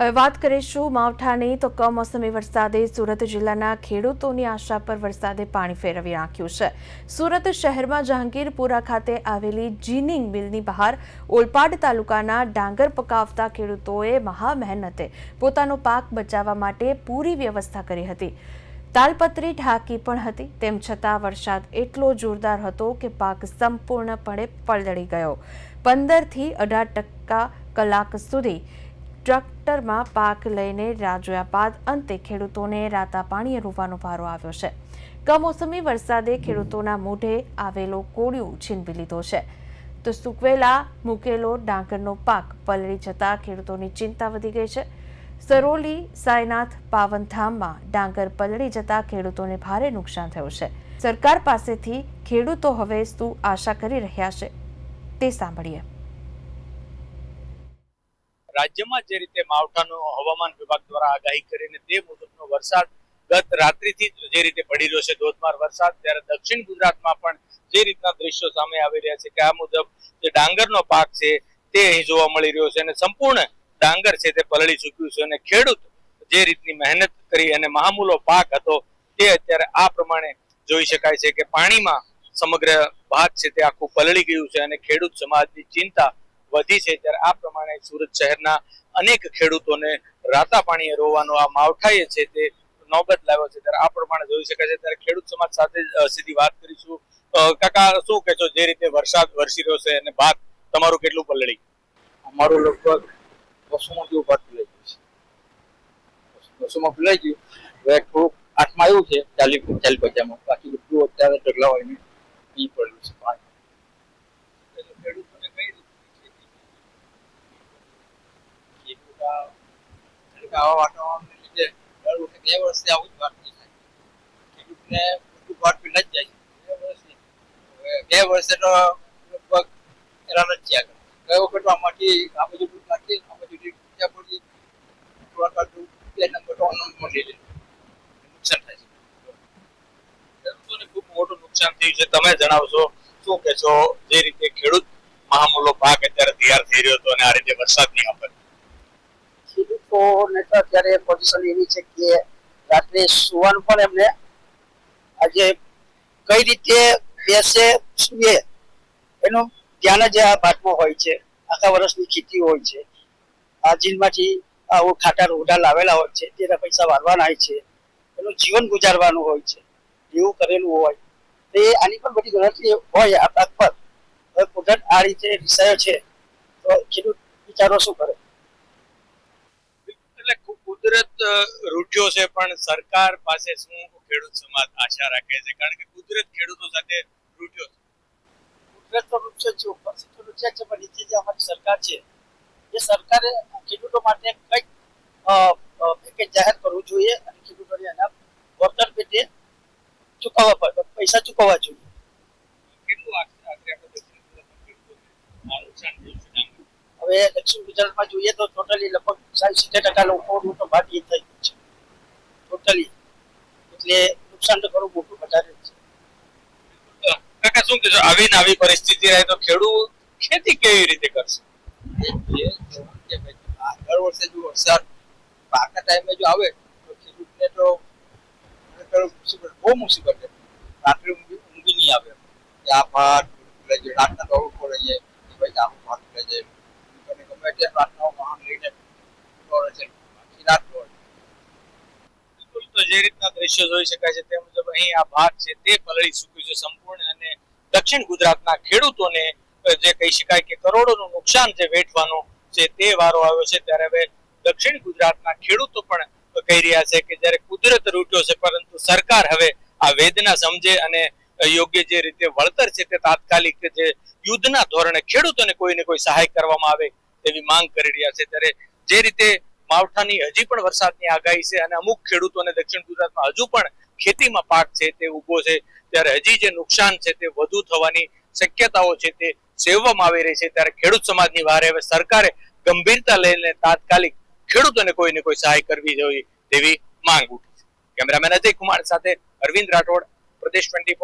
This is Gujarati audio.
હવે વાત કરીશું માવઠાની. તો કમોસમી વરસાદે સુરત જિલ્લાના ખેડૂતોની આશા પર વરસાદે પાણી ફેરવી નાખ્યું છે. સુરત શહેરમાં જહાંગીરપુરા ખાતે આવેલી જીનિંગ મિલની બહાર ઓલપાડ તાલુકાના ડાંગર પકાવતા ખેડૂતોએ મહા મહેનતે પોતાનો પાક બચાવવા માટે પૂરી વ્યવસ્થા કરી હતી. તાલપત્રી ઢાંકી પણ હતી. તેમ છતાં વરસાદ એટલો જોરદાર હતો કે પાક સંપૂર્ણપણે પલળી ગયો. પંદરથી અઢાર ટકા કલાક સુધી ટ્રેક્ટરમાં પાક લઈને રાહ જોયા બાદ અંતે ખેડૂતોને રાતા પાણીએ રોવાનો વારો આવ્યો છે. કમોસમી વરસાદે ખેડૂતોના મોઢે આવેલો કોળિયું છીનવી લીધો છે. તો સૂકવેલા, મૂકેલો, ડાંગરનો પાક પલળી જતા ખેડૂતોની ચિંતા વધી ગઈ છે. સરોલી, સાયનાથ પાવનધામમાં ડાંગર પલળી જતા ખેડૂતોને ભારે નુકસાન થયું છે. સરકાર પાસેથી ખેડૂતો હવે શું આશા કરી રહ્યા છે તે સાંભળીએ. રાજ્યમાં જે રીતે માવઠાનો હવામાન વિભાગ દ્વારા આગાહી કરીને તે મુજબનો વરસાદ ગત રાત્રિથી જ જે રીતે પડી રહ્યો છે, ધોધમાર વરસાદ, ત્યારે દક્ષિણ ગુજરાતમાં પણ જે રીતના દ્રશ્યો સામે આવી રહ્યા છે કે આ મુજબ જે ડાંગરનો પાક છે તે અહીં જોવા મળી રહ્યો છે અને સંપૂર્ણ ડાંગર છે તે પલળી ચૂક્યું છે અને ખેડૂત જે રીતની મહેનત કરી અને મહામૂલો પાક હતો તે અત્યારે આ પ્રમાણે જોઈ શકાય છે કે પાણીમાં સમગ્ર ભાત છે તે આખું પલળી ગયું છે અને ખેડૂત સમાજની ચિંતા વધી છે ત્યારે આ પ્રમાણે સુરત શહેરના અનેક ખેડૂતોને રાતા પાણીએ રોવાનો આ માવઠાએ છે તે નોબત લાવ્યો છે. ત્યારે આ પ્રમાણે જોઈ શકાય છે. ત્યારે ખેડૂત સમાજ સાથે સીધી વાત કરીશું. કાકા, શું કહેશો જે રીતે વરસાદ વરસી રહ્યો છે અને ભાત તમારું કેટલું પલળી? અમારું લગભગ બસોમાં જેવું ભાત પીલાઈ ગયું છે. બસોમાં પીલાઈ ગયું. હવે થોડુંક આઠમાં આવ્યું છે ચાલી ચાલી પચાસમાં. બાકી બધું અત્યારે ઢગલા હોય ને પી પડેલું છે. પાણી ખેડૂતોને કઈ રીતે ખેડૂત આ- કારણ કે બે વર્ષથી આવું જ નહીં થાય ખેડૂતને બધું બે વર્ષથી બે વર્ષે તો લગભગ હેરાન જ થયા આ બધું દૂધ નાખી આ બધું દૂધ ત્યાં નુકસાન થાય છે. ખૂબ મોટું નુકસાન થયું છે. તમે જણાવશો, શું કહેશો? જે રીતે ખેડૂત મહામૂલો પાક અત્યારે તૈયાર થઈ રહ્યો હતો અને આ રીતે વરસાદની આફત ખેડૂતોને નેતા અત્યારે પોઝિશન એવી છે કે રાત્રે સુવાનું પણ એમને આજે કઈ રીતે બેસે સુએ એનું ધ્યાન જ આ ભાતમાં હોય છે. આખા વર્ષની ખેતી હોય છે. આ જીલમાંથી આવું ખાટા રોડા લાવેલા હોય છે, તેના પૈસા વારવાના હોય છે. એનું જીવન ગુજારવાનું હોય છે. એવું કરેલું હોય. તો એ આની પણ બધી ગણતરી હોય આ પાક પર. કુદરત આ રીતે વિષયો છે. તો ખેડૂત વિચારો શું કરે? કુદરત રૂઢ્યો છે, પણ સરકાર પાસે શું ખેડૂત સમાજ આશા રાખે છે? કારણ કે કુદરત ખેડૂતો સાથે રૂઢ્યો છે. કુદરત તો વૃક્ષ છે, ઉપરથી તો રૂપિયા છે, પણ નીચે જે અમારી સરકાર છે, એ સરકારે ખેડૂતો માટે કંઈક પેકેજ જાહેર કરવું જોઈએ અને ખેડૂતોને એના વળતર પેટે ચૂકવવા પૈસા ચૂકવવા જોઈએ કેટલું આખરે આખરે આપણે દક્ષિણ ગુજરાતના ખેડૂતોને આ નુકસાન થયું છે ડાંગર? હવે દક્ષિણ ગુજરાતમાં જોઈએ તો ટોટલી લગભગ સાઠ સિત્તેર ટકા લોકોનું તો ભાત થઈ ગયું છે. ટોટલી એટલે નુકસાન તો ઘણું મોટું વધારે છે. કાકા શું કહેશો? આવી ને આવી પરિસ્થિતિ રહે તો ખેડૂત ખેતી કેવી રીતે કરશે? દર વર્ષે જો વરસાદ પાકના ટાઈમે જો આવે તો ખેડૂતને તો મુસીબત બહુ મુસીબત છે. રાત્રે ઊંઘી નહીં આવે. આ ભાત રાતના દોડવું પડે છે કે ભાઈ આવું ભાત લઈ જાય દક્ષિણ ગુજરાતના ખેડૂતોને જે કહી શકાય કે કરોડોનું નુકસાન જે વેઠવાનું છે તે વારો આવ્યો છે ત્યારે હવે દક્ષિણ ગુજરાતના ખેડૂતો પણ કહી રહ્યા છે કે જ્યારે કુદરત રૂટ્યો છે પરંતુ સરકાર હવે આ વેદના સમજે અને યોગ્ય જે રીતે વળતર છે તે તાત્કાલિક જે યુદ્ધના ધોરણે ખેડૂતોને કોઈને કોઈ સહાય કરવામાં આવે તેવી માંગ કરી રહ્યા છે. ત્યારે જે રીતે માવઠાની હજી પણ વરસાદની આગાહી છે અને અમુક ખેડૂતોને દક્ષિણ ગુજરાતમાં હજુ પણ ખેતીમાં પાક છે તે ઊભો છે, ત્યારે હજી જે નુકસાન છે તે વધુ થવાની શક્યતાઓ છે તે સેવવામાં આવી રહી છે. ત્યારે ખેડૂત સમાજની વારે હવે સરકારે ગંભીરતા લઈને તાત્કાલિક ખેડૂતોને કોઈને કોઈ સહાય કરવી જોઈએ તેવી માંગ ઉઠી છે. કેમેરામેન અજય કુમાર સાથે અરવિંદ રાઠોડ, પ્રદેશ ટ્વેન્ટી